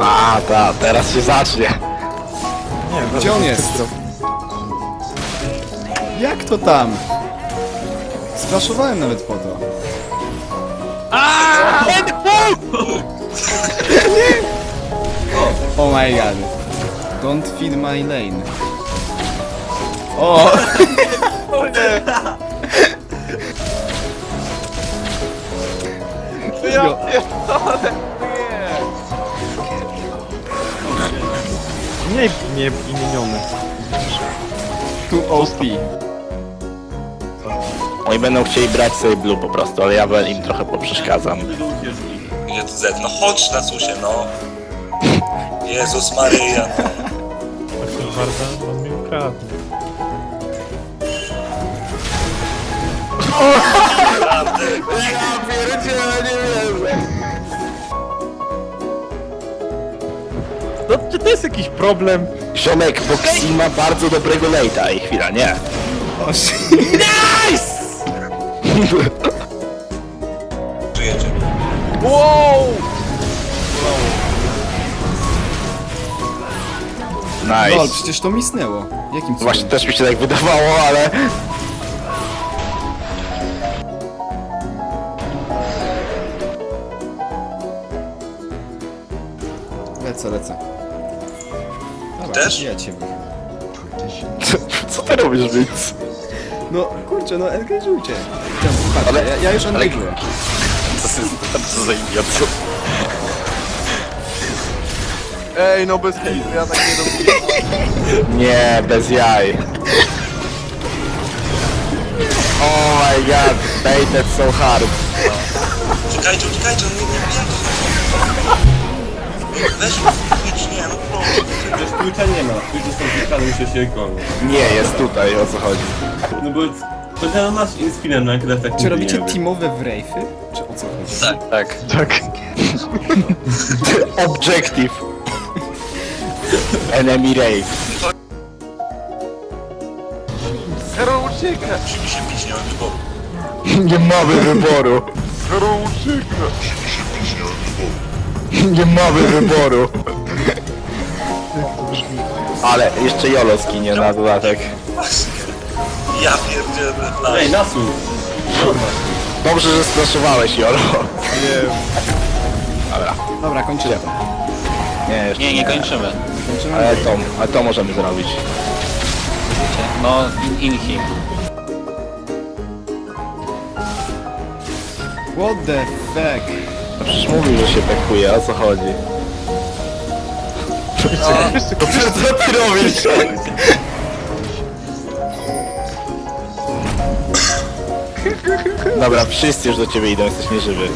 A, ta, teraz się zacznie. Nie, Gdzie on jest? Jak to tam? Sflaszowałem nawet po to. Oh my god. Don't feed my lane. O! Jo, Nie, nie imieniony. tu OP. Oni będą chcieli brać sobie blue po prostu, ale ja im trochę poprzeszkadzam. Gdzie tu Z? No chodź na susie, no. Jezus Maryja, no. Tak to bardzo, on mi ukradł. Ja pierdzielę, nie wierzę. Czy to jest jakiś problem? Ziomek, bo Xi ma bardzo dobrego late'a i chwila, nie. O, shit. Tu jedzie. Wow! Lol, Nice. przecież to misnęło. Jakim cudem? Właśnie też mi się tak wydawało, ale... Lecę, lecę. Też? Ja cię. Co, co ty robisz, Vince? No kurczę, no engage'ujcie. Patrzcie, Ale- ja, ja już ale- engage'uję. Co, ty- co za idiot? Ej, no bez kitu, ja tak nie robię. Nie, bez jaj. Oh my god, baited so hard. Uciekajcie, uciekajcie, on nie, nie. Weź, idź, nie, no proszę. Wiesz, Twitcha nie ma. Twitch jest tam się się goni. Nie, jest tutaj, o co chodzi. No bo chociaż masz inspirem na krew tak Czy robicie teamowe wrejfy? Czy o co chodzi? Tak. Tak. Tak. Objective. Enemy rave. Hero ucieka! Musimy się bić, nie mam wyboru. Nie mamy wyboru. Hero ucieka! Nie mamy wyboru. Ale jeszcze Jolo skinie na dodatek. Ja pierdzielę. Ej, Nasu! Dobrze, że straszowałeś Jolo. Dobra, kończymy to. Nie, jeszcze Nie, nie kończymy. Kończymy. Ale to, ale to możemy zrobić. No, in, in him. What the fuck? No przecież mówił, że się pekuje, o co chodzi? Co ty robisz? Dobra, wszyscy już do ciebie idą, jesteś nieżywy.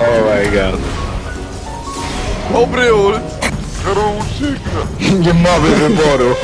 Oh my god. Dobry ult! Nie mamy wyboru.